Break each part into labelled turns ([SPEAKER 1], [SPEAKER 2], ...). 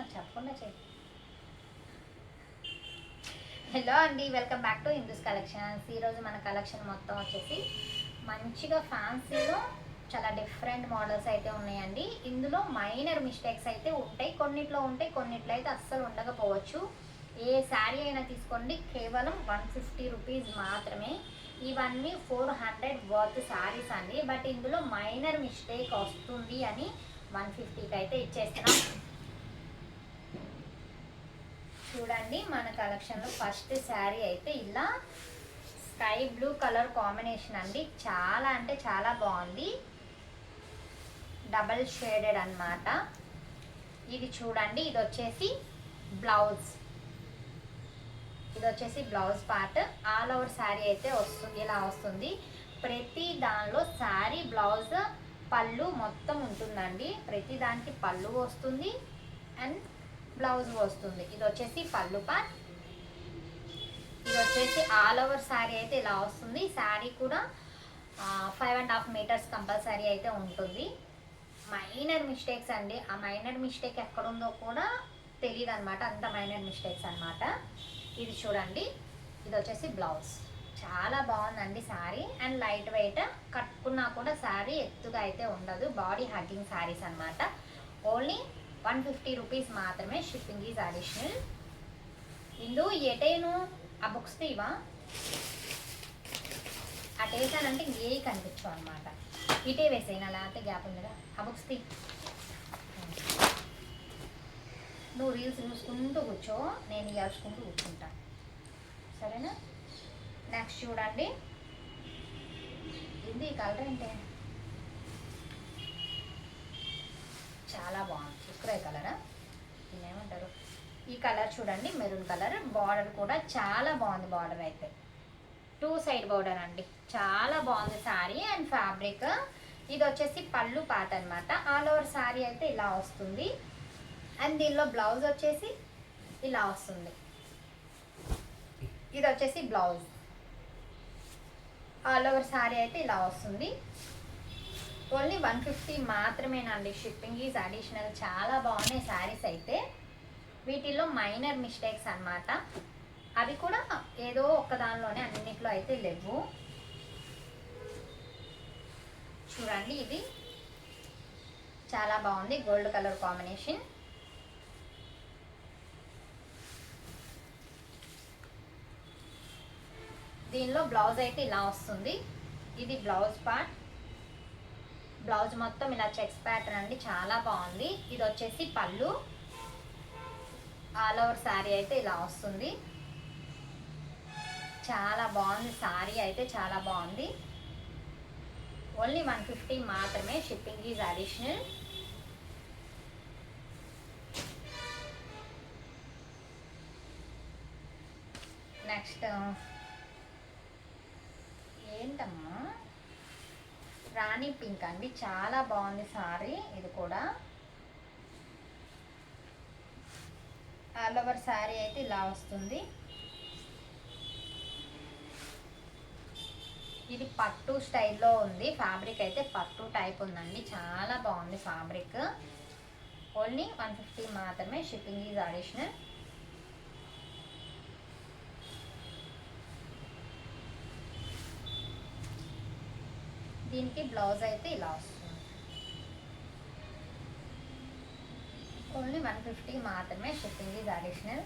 [SPEAKER 1] నాకు చెప్పకుండా చెయ్యి హలో అండి welcome back to Hindu's collections ఈరోజు మన కలెక్షన్ మొత్తం వచ్చేసి మంచిగా ఫ్యాన్సీలో చాలా డిఫరెంట్ మోడల్స్ అయితే ఉన్నాయండి. ఇందులో మైనర్ మిస్టేక్స్ అయితే ఉంటాయి కొన్నిట్లో ఉంటాయి కొన్నిట్లో అయితే అస్సలు ఉండకపోవచ్చు. ఏ శారీ అయినా తీసుకోండి కేవలం వన్ ఫిఫ్టీ రూపీస్ మాత్రమే. ఇవన్నీ ఫోర్ హండ్రెడ్ వర్త్ శారీస్ అండి. బట్ ఇందులో మైనర్ మిస్టేక్ వస్తుంది అని వన్ ఫిఫ్టీకి అయితే ఇచ్చేస్తున్నాం. చూడండి మన కలెక్షన్లో ఫస్ట్ శారీ అయితే ఇలా స్కై బ్లూ కలర్ కాంబినేషన్ అండి. చాలా అంటే చాలా బాగుంది. డబల్ షేడెడ్ అన్నమాట. ఇది చూడండి ఇది వచ్చేసి బ్లౌజ్. ఇది వచ్చేసి blouse part. All over sari అయితే వస్తుంది ఇలా వస్తుంది. ప్రతి దానిలో శారీ బ్లౌజ్ పళ్ళు మొత్తం ఉంటుందండి. ప్రతి దానికి పళ్ళు వస్తుంది. అండ్ బ్లౌజ్ వస్తుంది. ఇది వచ్చేసి పళ్ళు పార్ట్ ఇది వచ్చేసి ఆల్ ఓవర్ శారీ అయితే ఇలా వస్తుంది. శారీ కూడా five and half metres compulsory అయితే ఉంటుంది. మైనర్ మిస్టేక్స్ అండి. ఆ మైనర్ మిస్టేక్ ఎక్కడుందో కూడా తెలియదు అనమాట అంత మైనర్ మిస్టేక్స్ అన్నమాట. ఇది చూడండి. ఇది వచ్చేసి బ్లౌజ్. చాలా బాగుందండి శారీ. అండ్ లైట్ వెయిట్ కట్టుకున్నా కూడా శారీ ఎత్తుగా అయితే ఉండదు. బాడీ హగ్గింగ్ శారీస్ అన్నమాట. ఓన్లీ వన్ ఫిఫ్టీ రూపీస్ మాత్రమే షిప్పింగ్ ఈజ్ అడిషనల్ ఇందు ఎటేను ఆ బుక్స్ తీవా అటు వేసానంటే ఇంకే కనిపించవు అనమాట ఇటే వేసేయను? అలా అయితే గ్యాప్ ఉందిగా. ఆ బుక్స్ తీ నువ్వు రీల్స్ చూసుకుంటూ కూర్చో నేను ఏడ్చుకుంటూ కూర్చుంటా. సరేనా? నెక్స్ట్ చూడండి. ఇది కలర్ ఏంటి? చాలా బాగుంది. గ్రే కలరా ఏమంటారు ఈ కలర్ చూడండి మెరూన్ కలర్ బార్డర్ కూడా చాలా బాగుంది బార్డర్ అయితే. టూ సైడ్ బార్డర్ అండి. చాలా బాగుంది శారీ అండ్ ఫ్యాబ్రిక్ ఇది వచ్చేసి పళ్ళు పాట అనమాట ఆల్ ఓవర్ శారీ అయితే ఇలా వస్తుంది. అండ్ దీనిలో బ్లౌజ్ వచ్చేసి ఇలా వస్తుంది. ఇది వచ్చేసి బ్లౌజ్ ఆల్ ఓవర్ శారీ అయితే ఇలా వస్తుంది. ఓన్లీ వన్ ఫిఫ్టీ మాత్రమేనండి. Shipping is additional. చాలా బాగున్నాయి శారీస్ అయితే. వీటిల్లో మైనర్ మిస్టేక్స్ అన్నమాట. అవి కూడా ఏదో ఒక్క దానిలోనే అన్నిట్లో అయితే లేవు. చూడండి ఇది. చాలా బాగుంది. Gold colour combination. దీనిలో బ్లౌజ్ అయితే ఇలా వస్తుంది. ఇది బ్లౌజ్ పార్ట్. బ్లౌజ్ మొత్తం ఇలా చెక్స్ ప్యాటర్న్ అండి చాలా బాగుంది. ఇది వచ్చేసి పళ్ళు. ఆల్ ఓవర్ శారీ అయితే ఇలా వస్తుంది. చాలా బాగుంది శారీ అయితే చాలా బాగుంది. ఓన్లీ వన్ ఫిఫ్టీ మాత్రమే షిప్పింగ్ ఈజ్ అడిషనల్. నెక్స్ట్ ఏంటమ్మా? రాణి పింక్ అండి. చాలా బాగుంది సారీ. ఇది కూడా ఆల్ ఓవర్ శారీ అయితే ఇలా వస్తుంది. ఇది పట్టు స్టైల్లో ఉంది. ఫ్యాబ్రిక్ అయితే పట్టు టైప్ ఉందండి. చాలా బాగుంది ఫ్యాబ్రిక్. ఓన్లీ వన్ ఫిఫ్టీ మాత్రమే షిప్పింగ్ ఈజ్ అడిషనల్. దీనికి బ్లౌజ్ అయితే ఇలా వస్తుంది. ఓన్లీ వన్ ఫిఫ్టీ మాత్రమే షిప్పింగ్ ఈజ్ అడిషనల్.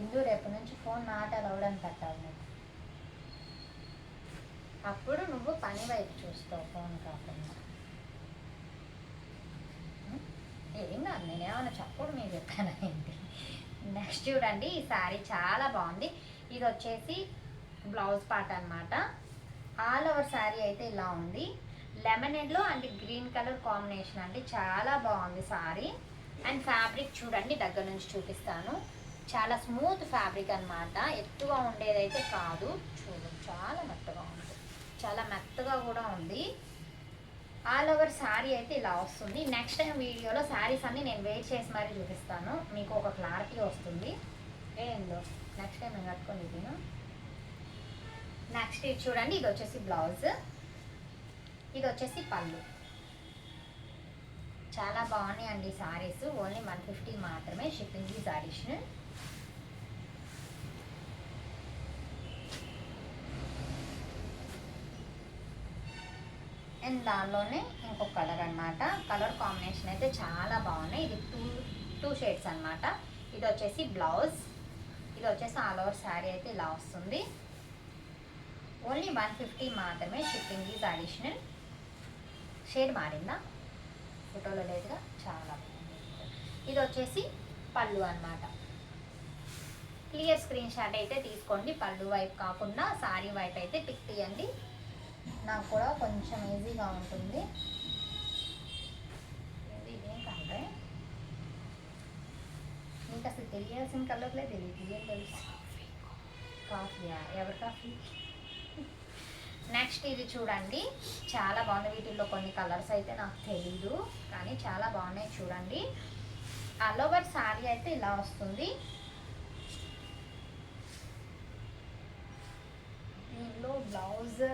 [SPEAKER 1] ఇందు రేపు నుంచి ఫోన్ నాట్ అలౌడ్ అని పెట్టాలి నువ్వు. అప్పుడు నువ్వు పని వైపు చూస్తావు ఫోన్ కాకుండా. ఏం కాదు నేనేమన్నా చప్పుడు మీరు చెప్పాను ఏంటి? నెక్స్ట్ చూడండి ఈ శారీ చాలా బాగుంది. ఇది వచ్చేసి బ్లౌజ్ పార్ట్ అన్నమాట. ఆల్ ఓవర్ శారీ అయితే ఇలా ఉంది. లెమనెడ్లో అండ్ గ్రీన్ కలర్ కాంబినేషన్ అండి. చాలా బాగుంది శారీ. అండ్ ఫ్యాబ్రిక్ చూడండి దగ్గర నుంచి చూపిస్తాను. చాలా స్మూత్ ఫ్యాబ్రిక్ అన్నమాట. ఎత్తుగా ఉండేదైతే కాదు. చూడండి చాలా మెత్తగా ఉంది. చాలా మెత్తగా కూడా ఉంది. ఆల్ ఓవర్ శారీ అయితే ఇలా వస్తుంది. నెక్స్ట్ టైం వీడియోలో శారీస్ అన్ని నేను వెయిట్ చేసి మరీ చూపిస్తాను. మీకు ఒక క్లారిటీ వస్తుంది. ఏందో? నెక్స్ట్ టైం నేను కట్టుకొని ఇది నెక్స్ట్ ఇది చూడండి ఇది వచ్చేసి బ్లౌజ్ ఇది వచ్చేసి పళ్ళు. చాలా బాగున్నాయి అండి సారీస్ ఓన్లీ వన్ ఫిఫ్టీ మాత్రమే షిప్పింగ్ ఈజ్ అడిషనల్ అండ్ దానిలోనే ఇంకొక కలర్ అన్నమాట. కలర్ కాంబినేషన్ అయితే చాలా బాగున్నాయి. ఇది టూ టూ షేడ్స్ అనమాట ఇది వచ్చేసి బ్లౌజ్ ఇది వచ్చేసి ఆల్ ఓవర్ శారీ అయితే ఇలా వస్తుంది. ఓన్లీ వన్ ఫిఫ్టీ మాత్రమే షిప్పింగ్ ఈజ్ అడిషనల్ షేడ్ మారిందా? ఫోటోలో లేదుగా? చాలా ఇది వచ్చేసి పళ్ళు అన్నమాట. క్లియర్ స్క్రీన్ షాట్ అయితే తీసుకోండి. పళ్ళు వైపు కాకుండా శారీ వైపు అయితే పిక్ తీయండి. నాకు కూడా కొంచెం ఈజీగా ఉంటుంది ఇది ఇదేం కలరే నీకు అసలు తెలియాల్సిన కలర్లే తెలియదు ఏం తెలుసు కాఫీయా ఎవరి కాఫీ నెక్స్ట్ ఇది చూడండి. చాలా బాగుంది వీటిల్లో కొన్ని కలర్స్ అయితే నాకు తెలీదు కానీ చాలా బాగున్నాయి చూడండి. ఆల్ ఓవర్ శారీ అయితే ఇలా వస్తుంది. దీనిలో బ్లౌజ్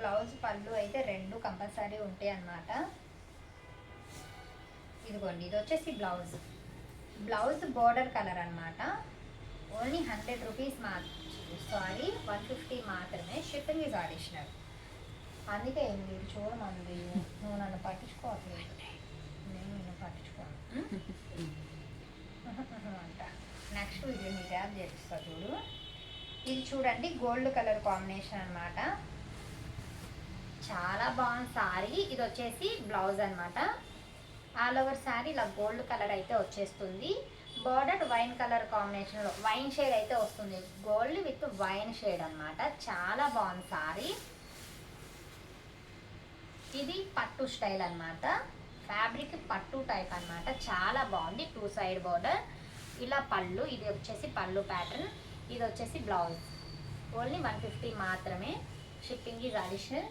[SPEAKER 1] బ్లౌజ్ పళ్ళు అయితే రెండు కంపల్సరీ ఉంటాయి అన్నమాట ఇదిగోండి ఇది వచ్చేసి బ్లౌజ్ బ్లౌజ్ బోర్డర్ కలర్ అనమాట ఓన్లీ హండ్రెడ్ రూపీస్ మా సారీ వన్ ఫిఫ్టీ మాత్రమే. షిప్పింగ్ ఈజ్ అడిషనల్ అందుకే మీరు చూడమంది నువ్వు నన్ను పట్టించుకోవట్లేదు. నేను నిన్ను పట్టించుకోను. అంట. నెక్స్ట్ ఇది నీ ట్యాబ్ చేపిస్తా చూడు. ఇది చూడండి గోల్డ్ కలర్ కాంబినేషన్ అనమాట చాలా బాగుంది సారీ. ఇది వచ్చేసి బ్లౌజ్ అనమాట ఆల్ ఓవర్ శారీ ఇలా గోల్డ్ కలర్ అయితే వచ్చేస్తుంది. బోర్డర్ వైన్ కలర్ కాంబినేషన్లో వైన్ షేడ్ అయితే వస్తుంది. గోల్డ్ విత్ వైన్ షేడ్ అనమాట చాలా బాగుంది సారీ ఇది పట్టు స్టైల్ అన్నమాట. ఫ్యాబ్రిక్ పట్టు టైప్ అనమాట చాలా బాగుంది. Two side border. ఇలా పళ్ళు ఇది వచ్చేసి పళ్ళు ప్యాటర్న్. ఇది వచ్చేసి బ్లౌజ్. ఓన్లీ వన్ ఫిఫ్టీ మాత్రమే. Shipping is additional.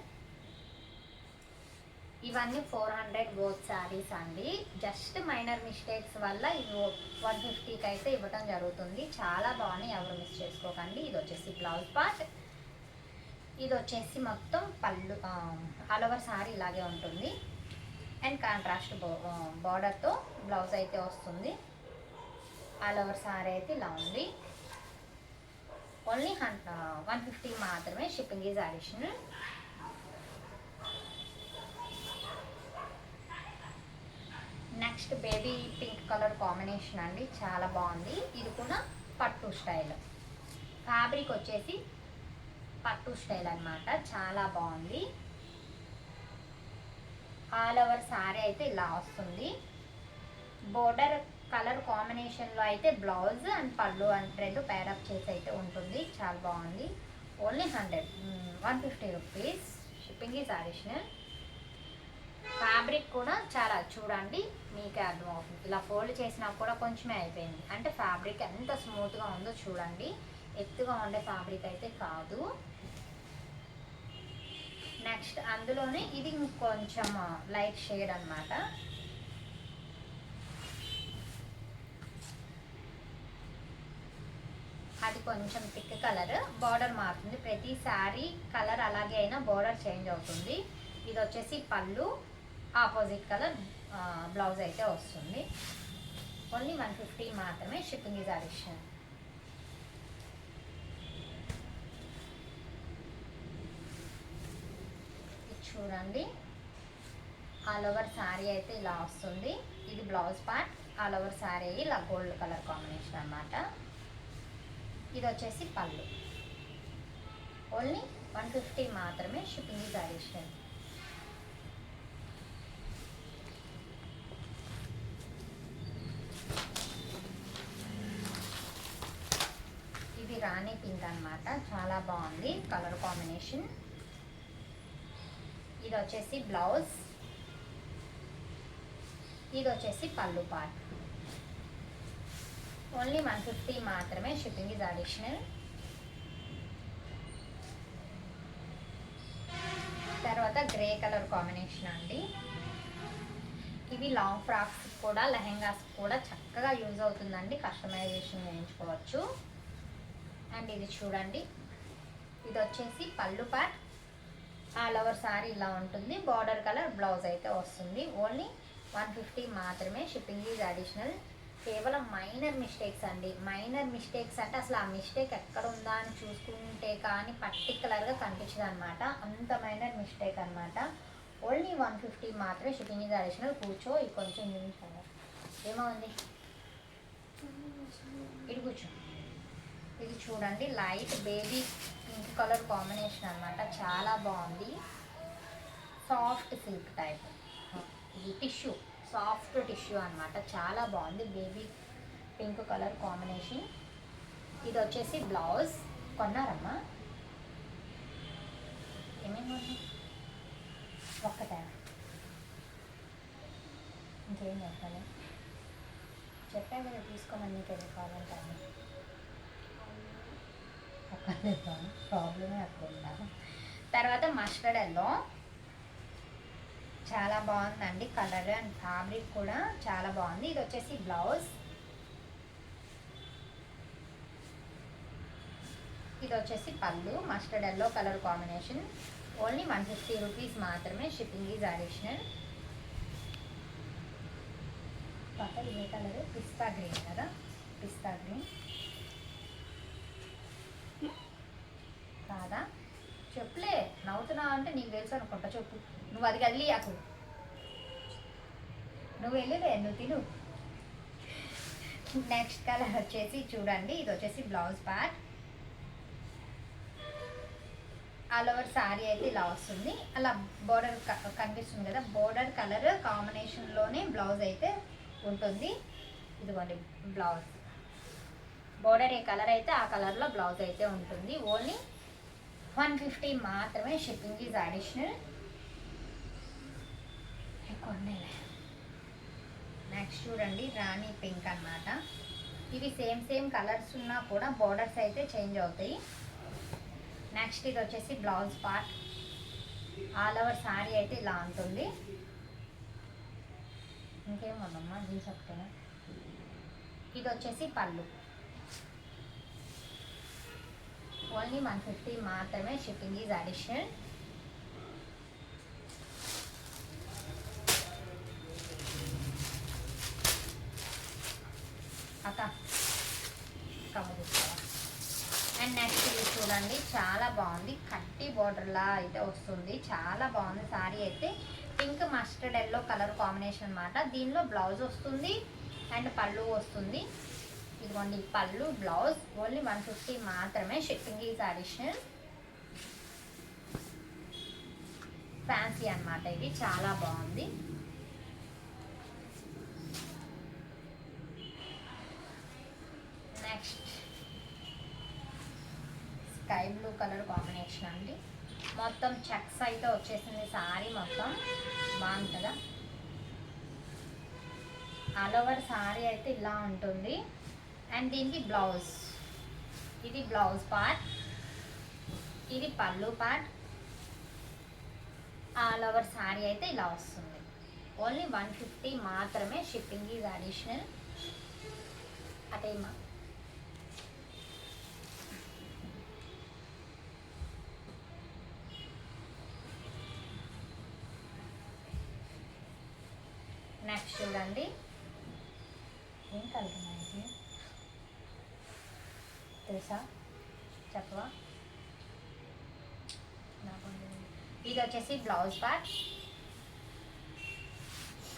[SPEAKER 1] ఇవన్నీ ఫోర్ హండ్రెడ్ బోత్ శారీస్ అండి. జస్ట్ మైనర్ మిస్టేక్స్ వల్ల ఇవి వన్ ఫిఫ్టీకి అయితే ఇవ్వటం జరుగుతుంది. చాలా బాగున్నాయి ఎవరు మిస్ చేసుకోకండి. ఇది వచ్చేసి బ్లౌజ్ పార్ట్ ఇది వచ్చేసి మొత్తం పళ్ళు ఆల్ ఓవర్ సారీ ఇలాగే ఉంటుంది. అండ్ కాంట్రాస్ట్ బార్డర్తో బ్లౌజ్ అయితే వస్తుంది. ఆల్ ఓవర్ సారీ అయితే ఇలా ఉంది. ఓన్లీ హన్ వన్ ఫిఫ్టీ మాత్రమే shipping is additional next baby pink colour combination అండి. చాలా బాగుంది. ఇది కూడా పట్టు స్టైల్. ఫ్యాబ్రిక్ వచ్చేసి పట్టు స్టైల్ అన్నమాట. చాలా బాగుంది. ఆల్ ఓవర్ సారీ అయితే ఇలా వస్తుంది. బోర్డర్ కలర్ కాంబినేషన్లో అయితే బ్లౌజ్ అండ్ పళ్ళు అండ్ రెండు పేరప్ చేసి అయితే ఉంటుంది. చాలా బాగుంది. Only hundred. One fifty rupees. Shipping is additional fabric కూడా చాలా చూడండి మీకే అర్థమవుతుంది. ఇలా ఫోల్డ్ చేసినా కూడా కొంచెమే అయిపోయింది. అంటే ఫ్యాబ్రిక్ ఎంత స్మూత్గా ఉందో చూడండి. ఎత్తుగా ఉండే ఫ్యాబ్రిక్ అయితే కాదు. నెక్స్ట్ అందులోనే ఇది కొంచెం లైట్ షేడ్ అన్నమాట. అది కొంచెం థిక్ కలర్ బార్డర్ మారుతుంది. ప్రతి శారీ కలర్ అలాగే అయినా బార్డర్ చేంజ్ అవుతుంది. ఇది వచ్చేసి పళ్ళు. ఆపోజిట్ కలర్ బ్లౌజ్ అయితే వస్తుంది. ఓన్లీ వన్ ఫిఫ్టీ మాత్రమే షిప్పింగ్ ఈజ్ అడిషన్ ఇది చూడండి. ఆల్ ఓవర్ శారీ అయితే ఇలా వస్తుంది. ఇది blouse part all over sari ఇలా గోల్డ్ కలర్ కాంబినేషన్ అనమాట ఇది వచ్చేసి పళ్ళు. ఓన్లీ వన్ ఫిఫ్టీ మాత్రమే షిప్పింగ్ ఈజ్ అడిషనల్ ఇది రాణి అనమాట చాలా బాగుంది కలర్ కాంబినేషన్. ఇది వచ్చేసి బ్లౌజ్. ఇది వచ్చేసి పళ్ళు పార్ట్ ఓన్లీ వన్ ఫిఫ్టీ మాత్రమే షిప్పింగ్ ఇస్ అడిషనల్. తర్వాత గ్రే కలర్ కాంబినేషన్ అండి. ఇవి లాంగ్ ఫ్రాక్స్ కూడా లెహెంగాస్ కూడా చక్కగా యూజ్ అవుతుందండి. కస్టమైజేషన్ చేయించుకోవచ్చు. అండ్ ఇది చూడండి. ఇది వచ్చేసి పళ్ళు పార్ట్ ఆల్ ఓవర్ సారీ ఇలా ఉంటుంది. బార్డర్ కలర్ బ్లౌజ్ అయితే వస్తుంది. ఓన్లీ వన్ ఫిఫ్టీ మాత్రమే షిప్పింగ్ ఈజ్ అడిషనల్. కేవలం మైనర్ మిస్టేక్స్ అండి. మైనర్ మిస్టేక్స్ అంటే అసలు ఆ మిస్టేక్ ఎక్కడ ఉందా అని చూసుకుంటే కానీ పర్టికులర్గా కనిపించదు అనమాట అంత మైనర్ మిస్టేక్ అనమాట ఓన్లీ వన్ ఫిఫ్టీ మాత్రమే షిప్పింగ్ ఈజ్ అడిషనల్. కూర్చో ఇది కొంచెం ఏమో ఉంది? ఇటు కూర్చో. ఇది చూడండి light baby pink colour combination అన్నమాట. చాలా బాగుంది. Soft silk type. ఇది టిష్యూ సాఫ్ట్ టిష్యూ అన్నమాట. చాలా బాగుంది బేబీ పింక్ కలర్ కాంబినేషన్. ఇది వచ్చేసి బ్లౌజ్. కొన్నారమ్మా? ఏమేమి ఒక్కటే? ఇంకేం చెప్పాలి? చెప్పాను కదా తీసుకోమని నీకు కావాలంటే ప్రాబ్లమే అక్కడ తర్వాత మస్టర్డ్ ఎల్లో చాలా బాగుందండి కలర్ అండ్ ఫ్యాబ్రిక్ కూడా చాలా బాగుంది. ఇది వచ్చేసి బ్లౌజ్. ఇది వచ్చేసి పళ్ళు. Mustard yellow colour combination. Only one fifty rupees మాత్రమే షిప్పింగ్ ఈజ్ అడిషనల్. పక్కన ఏ కలర్. పిస్తా గ్రీన్ కదా? పిస్తా గ్రీన్ కాదా చెప్పులే నవ్వుతున్నావు అంటే నీకు తెలుసు అనుకుంటా చెప్పు. నువ్వు అది కదిలి అసలు నువ్వు వెళ్ళలే నువ్వు తిను. నెక్స్ట్ కలర్ వచ్చేసి చూడండి ఇది వచ్చేసి blouse part all over sari అయితే ఇలా వస్తుంది. అలా బోర్డర్ కనిపిస్తుంది కదా బోర్డర్ కలర్ కాంబినేషన్లోనే బ్లౌజ్ అయితే ఉంటుంది. ఇదిగోండి బ్లౌజ్ బోర్డర్ ఏ కలర్ అయితే ఆ కలర్లో బ్లౌజ్ అయితే ఉంటుంది. ఓన్లీ వన్ ఫిఫ్టీ మాత్రమే షిప్పింగ్ ఈజ్ అడిషనల్. కొన్నేలే నెక్స్ట్ చూడండి రాణి పింక్ అన్నమాట. ఇవి సేమ్ సేమ్ కలర్స్ ఉన్నా కూడా బోర్డర్స్ అయితే చేంజ్ అవుతాయి. నెక్స్ట్ ఇది వచ్చేసి blouse part. All over sari అయితే ఇలా ఉంటుంది ఇంకేమోనమ్మా జీన్స్ ఒకటేనా? ఇది వచ్చేసి పళ్ళు. ఓన్లీ వన్ ఫిఫ్టీ మాత్రమే షిప్పింగ్ ఈజ్ అడిషనల్ అక్క అండ్ నెక్స్ట్ ఇది చూడండి చాలా బాగుంది. కట్టి బార్డర్లా అయితే వస్తుంది. చాలా బాగుంది సారీ అయితే. Pink mustard yellow colour combination అన్నమాట. దీనిలో బ్లౌజ్ వస్తుంది. అండ్ పళ్ళు వస్తుంది. ఇదిగోండి పళ్ళు బ్లౌజ్ ఓన్లీ వన్ ఫిఫ్టీ మాత్రమే షిప్పింగ్ ఈజ్ అడిషనల్ ఫ్యాన్సీ అన్నమాట ఇది చాలా బాగుంది. Next sky blue colour combination అండి. మొత్తం చెక్స్ అయితే వచ్చేసింది సారీ మొత్తం. బాగుంది కదా? ఆల్ ఓవర్ సారీ అయితే ఇలా ఉంటుంది. అండ్ దీనికి బ్లౌజ్ ఇది బ్లౌజ్ పార్ట్ ఇది పళ్ళు పార్ట్ ఆల్ ఓవర్ శారీ అయితే ఇలా వస్తుంది. ఓన్లీ వన్ ఫిఫ్టీ మాత్రమే షిప్పింగ్ ఈజ్ అడిషనల్ అటేమా నెక్స్ట్ చూడండి ఏం కలుగుతున్నాయి ఇది తెలుసా చెప్పవా నాకు ఇది వచ్చేసి బ్లౌజ్ పార్ట్.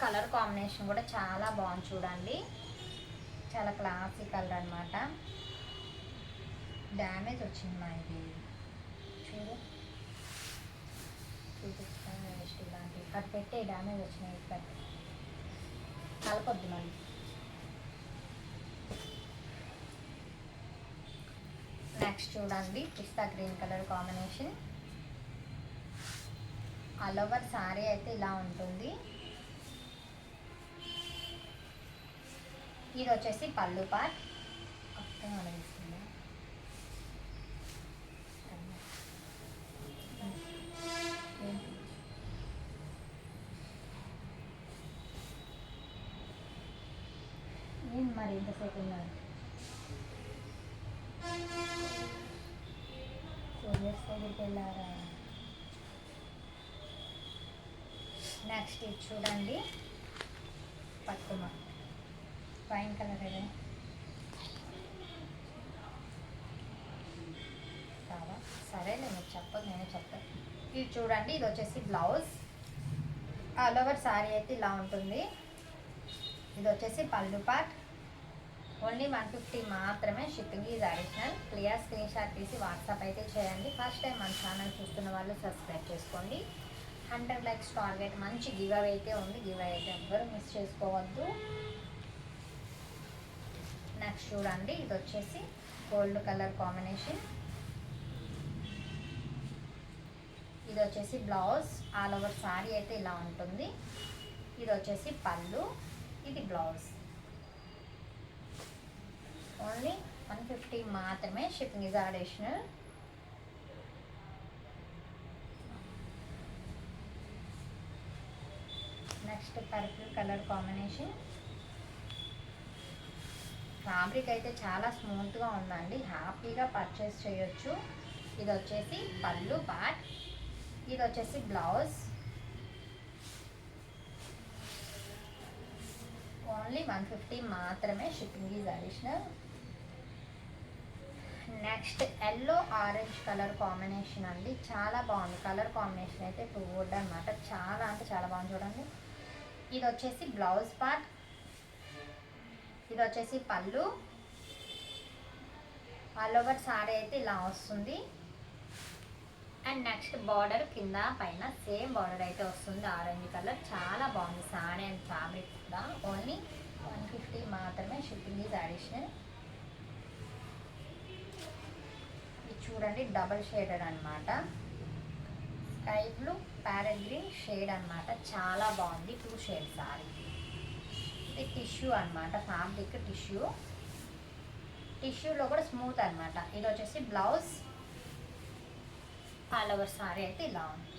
[SPEAKER 1] కలర్ కాంబినేషన్ కూడా చాలా బాగుంది చూడండి. చాలా క్లాసీ కలర్ అనమాట డ్యామేజ్ వచ్చింది మా ఇది. చూడు. చూపిస్తాను ఇలాంటివి. ఇక్కడ పెట్టే డ్యామేజ్ వచ్చినాయి ఇక్కడ. కలపొద్దు మళ్ళీ. నెక్స్ట్ చూడండి pista green colour combination. All over sari అయితే ఇలా ఉంటుంది. ఇది వచ్చేసి పళ్ళు పార్ట్ ఏం మరి ఎంతసేపు ఉన్నారు? కొరియర్స్ దగ్గరికి వెళ్ళారా? నెక్స్ట్ ఇది చూడండి. పట్టుమా ఫైన్ కలర్ ఏదే కావా సరేలే మీరు చెప్పదు నేను చెప్తాను ఇది చూడండి ఇది వచ్చేసి బ్లౌజ్ ఆల్ ఓవర్ శారీ అయితే ఇలా ఉంటుంది. ఇది వచ్చేసి పళ్ళు పార్ట్ ఓన్లీ వన్ ఫిఫ్టీ మాత్రమే shipping is additional clear screenshot తీసి వాట్సాప్ అయితే చేయండి. ఫస్ట్ టైం మన ఛానల్ చూస్తున్న వాళ్ళు సబ్స్క్రైబ్ చేసుకోండి. హండ్రెడ్ లైక్స్ టార్గెట్ మంచి గివ్ అవే అయితే ఉంది. గివ్ అవే అయితే ఎవ్వరు మిస్ చేసుకోవద్దు. నెక్స్ట్ చూడండి ఇది వచ్చేసి గోల్డ్ కలర్ కాంబినేషన్ ఇది వచ్చేసి బ్లౌజ్ ఆల్ ఓవర్ శారీ అయితే ఇలా ఉంటుంది. ఇది వచ్చేసి పళ్ళు ఇది బ్లౌజ్ ఓన్లీ వన్ ఫిఫ్టీ మాత్రమే shipping is additional next purple colour combination. Fabric అయితే చాలా స్మూత్గా ఉందండి. హ్యాపీగా పర్చేస్ చేయొచ్చు. ఇది వచ్చేసి పళ్ళు బ్యాట్ ఇది వచ్చేసి బ్లౌజ్. ఓన్లీ వన్ ఫిఫ్టీ మాత్రమే shipping is additional. Next yellow orange colour combination అండి. చాలా బాగుంది. కలర్ కాంబినేషన్ అయితే టూ వుడ్ అనమాట చాలా అంటే చాలా బాగుంది చూడండి. ఇది వచ్చేసి బ్లౌజ్ పార్ట్. ఇది వచ్చేసి పళ్ళు ఆల్ ఓవర్ సారీ అయితే ఇలా వస్తుంది. అండ్ నెక్స్ట్ బార్డర్ కింద పైన సేమ్ బార్డర్ అయితే వస్తుంది. Orange colour. చాలా బాగుంది సారీ అండ్ ఫ్యాబ్రిక్ కూడా. ఓన్లీ వన్ ఫిఫ్టీ మాత్రమే షిప్పింగ్ ఈజ్ అడిషనల్. ఇది చూడండి డబల్ షేడెడ్ అనమాట sky blue. Parrot green shade అనమాట చాలా బాగుంది. Two shade sari. ఇది టిష్యూ అనమాట ఫ్యాబ్రిక్ టిష్యూ. టిష్యూలో కూడా స్మూత్ అనమాట ఇది వచ్చేసి బ్లౌజ్ ఆల్ ఓవర్ సారీ అయితే ఇలా ఉంది.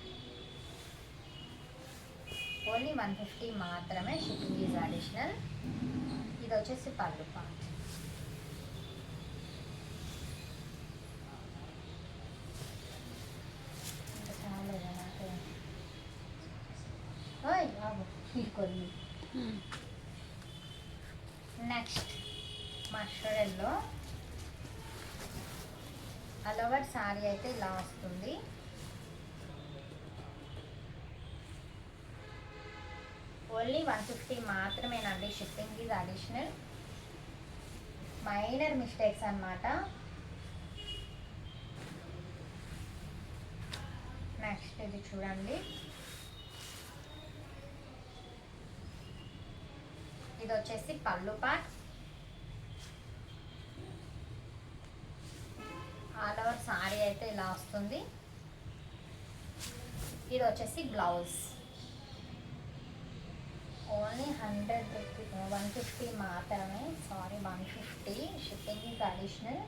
[SPEAKER 1] ఓన్లీ వన్ ఫిఫ్టీ మాత్రమే షిప్పింగ్ ఈజ్ అడిషనల్. ఇది వచ్చేసి పళ్ళు పార్ట్ ఇంకా చాలేదా నాకు ఓయ్ కొన్ని నెక్స్ట్ మస్టర్డ్లో అలవర్ సారీ అయితే ఇలా వస్తుంది ఓన్లీ వన్ ఫిఫ్టీ మాత్రమేనండి షిప్పింగ్ ఇది అడిషనల్ మైనర్ మిస్టేక్స్ అన్నమాట నెక్స్ట్ ఇది చూడండి ఇది వచ్చేసి pallu pot. All over sari అయితే ఇలా వస్తుంది. ఇది వచ్చేసి blouse. Only hundred rupee one fifty మాత్రమే. Sari one fifty shipping is additional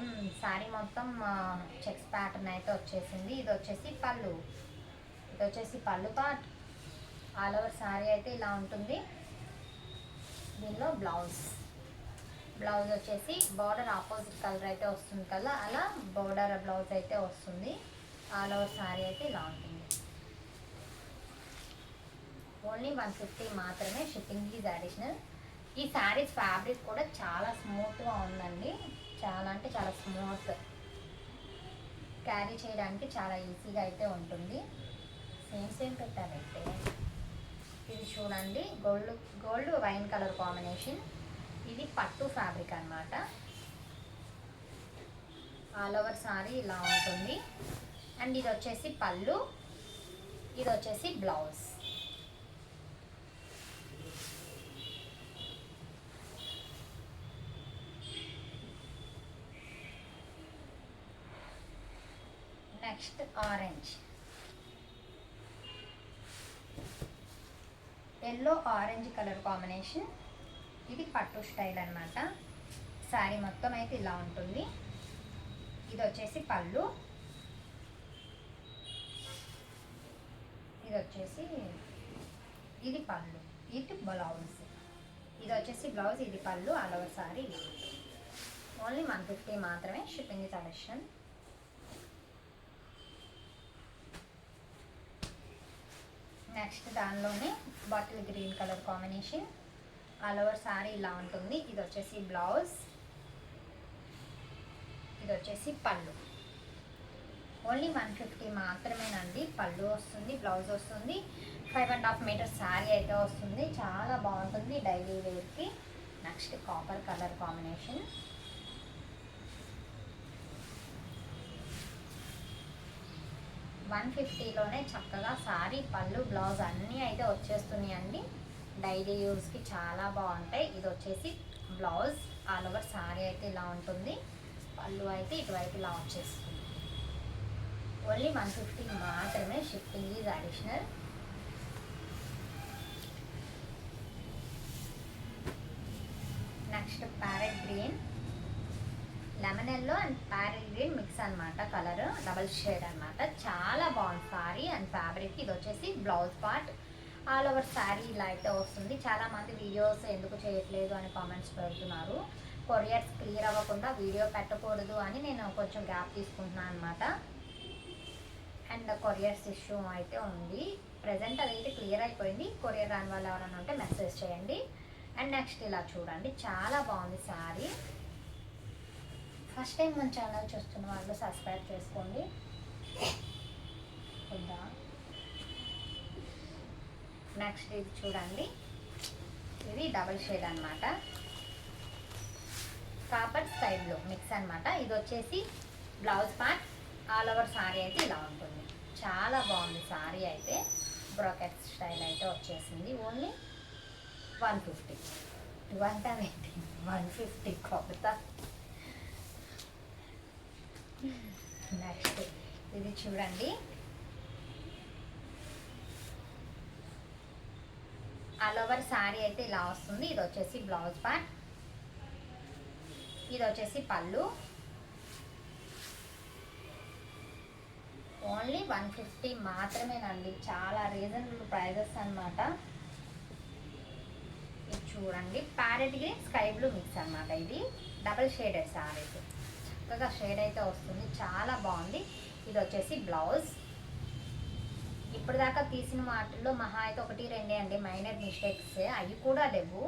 [SPEAKER 1] మొత్తం శారీ మొత్తం చెక్స్ ప్యాటర్న్ అయితే వచ్చేసింది. ఇది వచ్చేసి పళ్ళు. ఇది వచ్చేసి పళ్ళు పార్ట్. ఆల్ ఓవర్ శారీ అయితే ఇలా ఉంటుంది. దీనిలో బ్లౌజ్. బ్లౌజ్ వచ్చేసి బార్డర్ ఆపోజిట్ కలర్ అయితే వస్తుంది కదా అలా బార్డర్ బ్లౌజ్ అయితే వస్తుంది. ఆల్ ఓవర్ శారీ అయితే ఇలా ఉంటుంది. ఓన్లీ వన్ ఫిఫ్టీ మాత్రమే షిప్పింగ్ ఈజ్ అడిషనల్. ఈ శారీస్ ఫ్యాబ్రిక్ కూడా చాలా స్మూత్గా ఉందండి. చాలా అంటే చాలా స్మూత్. క్యారీ చేయడానికి చాలా ఈజీగా అయితే ఉంటుంది. సేమ్ సేమ్ పెట్టారైతే ఇది చూడండి gold gold wine colour combination. ఇది పట్టు ఫ్యాబ్రిక్ అన్నమాట. ఆల్ ఓవర్ సారీ ఇలా ఉంటుంది. అండ్ ఇది వచ్చేసి పళ్ళు ఇది వచ్చేసి blouse. Next orange. Yellow orange colour combination. ఇది పట్టు స్టైల్ అనమాట శారీ మొత్తం అయితే ఇలా ఉంటుంది. ఇది వచ్చేసి పళ్ళు. ఇది వచ్చేసి ఇది పళ్ళు. ఇది బ్లౌజ్. ఇది వచ్చేసి బ్లౌజ్ ఇది పళ్ళు all over sari only one fifty మాత్రమే షిప్పింగ్ కలెక్షన్. నెక్స్ట్ దానిలోనే bottle green colour combination. All over sari ఇలా ఉంటుంది. ఇది వచ్చేసి బ్లౌజ్. ఇది వచ్చేసి పళ్ళు. ఓన్లీ వన్ ఫిఫ్టీ మాత్రమేనండి. పళ్ళు వస్తుంది బ్లౌజ్ వస్తుంది. Five and half metre sari అయితే వస్తుంది. చాలా బాగుంటుంది డైలీ వేర్కి. Next copper colour combination. One ఫిఫ్టీలోనే చక్కగా సారీ పళ్ళు బ్లౌజ్ అన్నీ అయితే వచ్చేస్తున్నాయండి. డైలీ యూస్కి చాలా బాగుంటాయి. ఇది వచ్చేసి బ్లౌజ్ ఆల్ ఓవర్ సారీ అయితే ఇలా ఉంటుంది. పళ్ళు అయితే ఇటువైపు ఇలా వచ్చేస్తుంది. ఓన్లీ వన్ ఫిఫ్టీ మాత్రమే shipping is additional. Next parrot green. Lemon yellow and parrot green mix అన్నమాట కలర్ డబల్ షేడ్ అనమాట చాలా బాగుంది సారీ అండ్ ఫ్యాబ్రిక్. ఇది వచ్చేసి blouse part. All over sari ఇలా అయితే వస్తుంది. చాలా మంది వీడియోస్ ఎందుకు చేయట్లేదు అని కామెంట్స్ పెడుతున్నారు. కొరియర్స్ క్లియర్ అవ్వకుండా వీడియో పెట్టకూడదు అని నేను కొంచెం గ్యాప్ తీసుకుంటున్నాను అనమాట అండ్ కొరియర్స్ ఇష్యూ అయితే ఉంది. ప్రజెంట్ అదైతే క్లియర్ అయిపోయింది. కొరియర్ రాని వాళ్ళు ఎవరైనా ఉంటే మెసేజ్ చేయండి. అండ్ నెక్స్ట్ ఇలా చూడండి. చాలా బాగుంది శారీ ఫస్ట్ టైం మన ఛానల్ చూస్తున్న వాళ్ళు సబ్స్క్రైబ్ చేసుకోండి. ఉందా నెక్స్ట్ ఇది చూడండి. ఇది డబల్ షేడ్ అనమాట కాపర్ స్కై బ్లూ మిక్స్ అనమాట ఇది వచ్చేసి blouse part all over sari అయితే ఇలా ఉంటుంది. చాలా బాగుంది సారీ అయితే. బ్రోకెట్ స్టైల్ అయితే వచ్చేసింది. Only one fifty. వన్ ఏంటి? వన్ ఫిఫ్టీ కొత్త. నెక్స్ట్ ఇది చూడండి. ఆల్ ఓవర్ శారీ అయితే ఇలా వస్తుంది. ఇది వచ్చేసి బ్లౌజ్ పార్ట్ ఇది వచ్చేసి పళ్ళు. ఓన్లీ వన్ ఫిఫ్టీ మాత్రమేనండి. చాలా రీజనబుల్ ప్రైజెస్ అన్నమాట. ఇది చూడండి. Parrot green sky blue mix అనమాట ఇది. డబల్ షేడెడ్ సారీస్ చక్కగా షేడ్ అయితే వస్తుంది. చాలా బాగుంది. ఇది వచ్చేసి బ్లౌజ్ ఇప్పటిదాకా తీసిన వాటిల్లో మహా అయితే ఒకటి రెండే అండి. మైనర్ మిస్టేక్స్ అవి కూడా లేవు.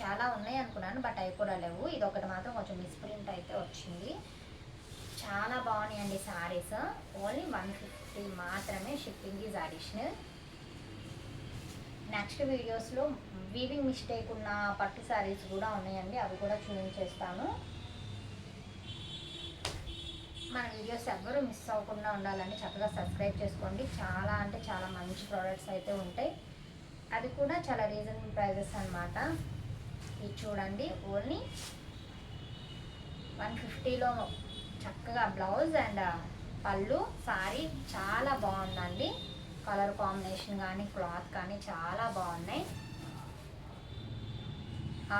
[SPEAKER 1] చాలా ఉన్నాయి అనుకున్నాను బట్ అవి కూడా లేవు. ఇది ఒకటి మాత్రం కొంచెం మిస్ప్రింట్ అయితే వచ్చింది. చాలా బాగున్నాయండి సారీస్ ఓన్లీ వన్ ఫిఫ్టీ మాత్రమే షిప్పింగ్ ఈజ్ అడిషనల్ నెక్స్ట్ వీడియోస్లో వీవింగ్ మిస్టేక్ ఉన్న పట్టు శారీస్ కూడా ఉన్నాయండి. అవి కూడా చూపించేస్తాను. మన వీడియోస్ ఎవరు మిస్ అవ్వకుండా ఉండాలని చక్కగా సబ్స్క్రైబ్ చేసుకోండి. చాలా అంటే చాలా మంచి ప్రోడక్ట్స్ అయితే ఉంటాయి. అది కూడా చాలా రీజనబుల్ ప్రైజెస్ అన్నమాట. ఇది చూడండి ఓన్లీ వన్ ఫిఫ్టీలో చక్కగా బ్లౌజ్ అండ్ uh, పళ్ళు సారీ చాలా బాగుందండి. కలర్ కాంబినేషన్ కానీ క్లాత్ కానీ చాలా బాగున్నాయి.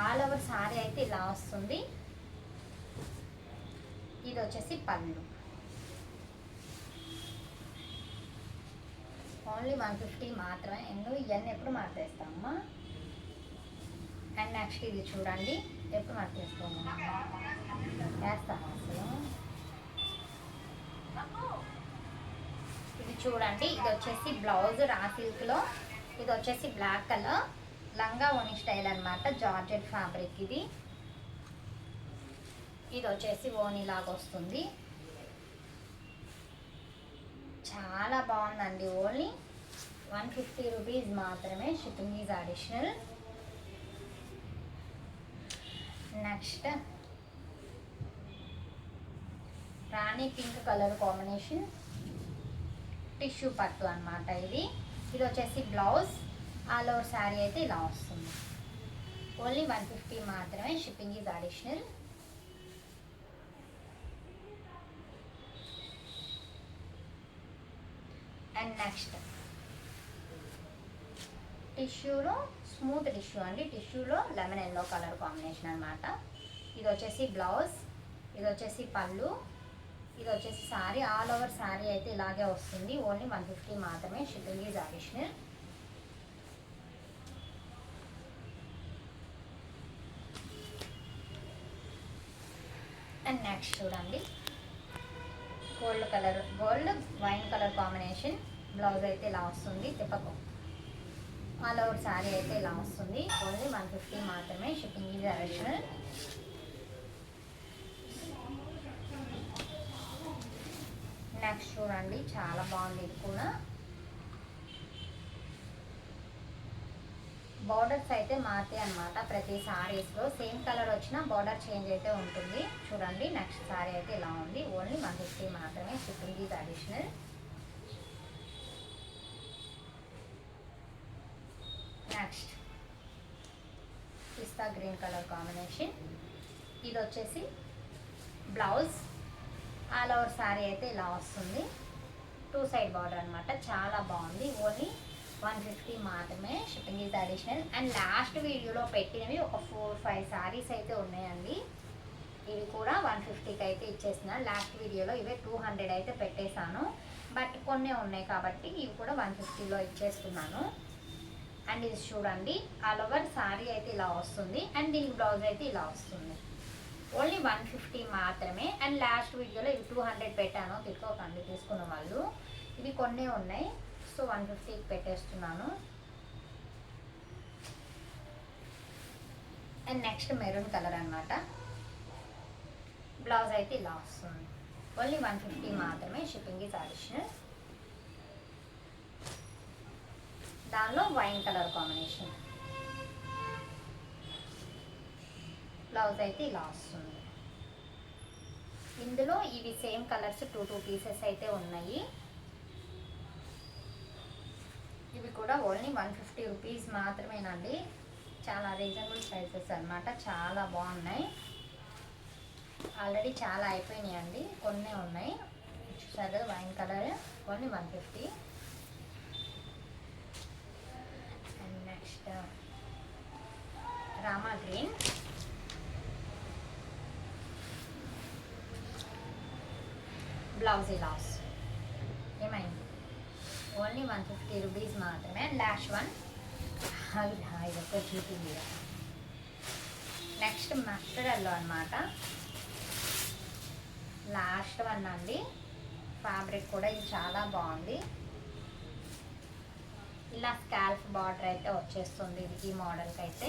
[SPEAKER 1] ఆల్ ఓవర్ సారీ అయితే ఇలా వస్తుంది. ఇది వచ్చేసి పళ్ళు. ఓన్లీ వన్ ఫిఫ్టీ మాత్రమే. ఎందు ఇవన్నీ ఎప్పుడు మార్చేస్తామమ్మా? అండ్ నెక్స్ట్ ఇది చూడండి. ఎప్పుడు మార్చేస్తాము? వేస్తాము అసలు. ఇది చూడండి. ఇది వచ్చేసి బ్లౌజ్ రా సిల్క్లో. ఇది వచ్చేసి బ్లాక్ కలర్. లంగా ఓని స్టైల్ అన్నమాట. జార్జెట్ ఫ్యాబ్రిక్ ఇది. ఇది వచ్చేసి ఓని లాగా వస్తుంది చాలా బాగుందండి ఓన్లీ వన్ ఫిఫ్టీ రూపీస్ మాత్రమే shipping is additional. Next Rani pink colour combination. Tissue పట్టు అనమాట ఇది. ఇది వచ్చేసి బ్లౌజ్. ఆల్ ఓవర్ శారీ అయితే ఇలా వస్తుంది. ఓన్లీ వన్ ఫిఫ్టీ మాత్రమే shipping is additional. And next టిష్యూలో స్మూత్ టిష్యూ అండి. టిష్యూలో లెమన్ ఎల్లో కలర్ కాంబినేషన్ అనమాట ఇది వచ్చేసి బ్లౌజ్ ఇది వచ్చేసి పళ్ళు ఇది వచ్చేసి శారీ ఆల్ ఓవర్ శారీ అయితే ఇలాగే వస్తుంది. ఓన్లీ వన్ ఫిఫ్టీ మాత్రమే shipping is additional and next చూడండి. Gold colour gold wine colour combination blouse అయితే ఇలా వస్తుంది తిప్పకు ఆల్ ఓవర్ శారీ అయితే ఇలా వస్తుంది. ఓన్లీ వన్ ఫిఫ్టీ మాత్రమే షిప్పింగ్ ఇది అడిషనల్ నెక్స్ట్ చూడండి చాలా బాగుంది ఇది కూడా. బార్డర్స్ అయితే మారుతాయి అనమాట ప్రతి సారీస్లో సేమ్ కలర్ వచ్చినా బార్డర్ చేంజ్ అయితే ఉంటుంది. చూడండి నెక్స్ట్ సారీ అయితే ఇలా ఉంది. ఓన్లీ వన్ ఫిఫ్టీ మాత్రమే shipping is additional next pista green colour combination. ఇది వచ్చేసి బ్లౌజ్. ఆల్ ఓవర్ శారీ అయితే ఇలా వస్తుంది. టూ సైడ్ బార్డర్ అనమాట చాలా బాగుంది. ఓన్లీ వన్ ఫిఫ్టీ మాత్రమే shipping is additional and last వీడియోలో పెట్టినవి ఒక ఫోర్ ఫైవ్ శారీస్ అయితే ఉన్నాయండి. ఇవి కూడా వన్ ఫిఫ్టీకి అయితే ఇచ్చేసిన. లాస్ట్ వీడియోలో ఇవే టూ హండ్రెడ్ అయితే పెట్టేశాను. బట్ కొన్ని ఉన్నాయి కాబట్టి ఇవి కూడా వన్ ఫిఫ్టీలో ఇచ్చేస్తున్నాను. అండ్ ఇది చూడండి ఆల్ ఓవర్ శారీ అయితే ఇలా వస్తుంది. అండ్ దీని బ్లౌజ్ అయితే ఇలా వస్తుంది. ఓన్లీ వన్ ఫిఫ్టీ మాత్రమే. అండ్ లాస్ట్ వీడియోలో ఇవి టూ హండ్రెడ్ పెట్టాను. తిట్టుకోకండి తీసుకున్న వాళ్ళు. ఇవి కొన్ని ఉన్నాయి. సో వన్ ఫిఫ్టీకి పెట్టేస్తున్నాను. అండ్ నెక్స్ట్ మెరూన్ కలర్ అనమాట బ్లౌజ్ అయితే ఇలా వస్తుంది. ఓన్లీ వన్ ఫిఫ్టీ మాత్రమే షిప్పింగ్ ఈజ్ అడిషనల్. దానిలో వైన్ కలర్ కాంబినేషన్. బ్లౌజ్ అయితే ఇలా వస్తుంది. ఇందులో ఇవి same colours two two pieces అయితే ఉన్నాయి. ఇవి కూడా ఓన్లీ వన్ ఫిఫ్టీ రూపీస్ మాత్రమేనండి. చాలా రీజనబుల్ ప్రైసెస్ అన్నమాట. చాలా బాగున్నాయి. ఆల్రెడీ చాలా అయిపోయినాయి అండి కొన్ని ఉన్నాయి. చూసారు కదా wine colour. Only one fifty. And next Rama green. Blouse ఇలా ఓన్లీ వన్ ఫిఫ్టీ రూపీస్ మాత్రమే అండ్ లాస్ట్ వన్ ఇది ఇది ఒక చూపింది నెక్స్ట్ మస్టర్డ్ ఎల్లో అనమాట లాస్ట్ వన్ అండి ఫ్యాబ్రిక్ కూడా ఇది చాలా బాగుంది ఇలా స్కాల్ఫ్ బార్డర్ అయితే వచ్చేస్తుంది ఇది ఈ మోడల్కి అయితే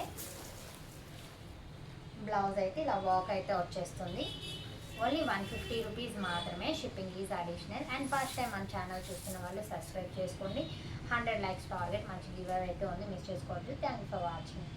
[SPEAKER 1] బ్లౌజ్ అయితే ఇలా వర్క్ అయితే వచ్చేస్తుంది ఓన్లీ వన్ ఫిఫ్టీ రూపీస్ మాత్రమే shipping is additional. And first time మన ఛానల్ చూస్తున్న వాళ్ళు సబ్స్క్రైబ్ చేసుకోండి. హండ్రెడ్ లైక్స్ టార్గెట్ మంచి గివర్ అయితే ఉంది. మిస్ చేసుకోవద్దు. Thank for watching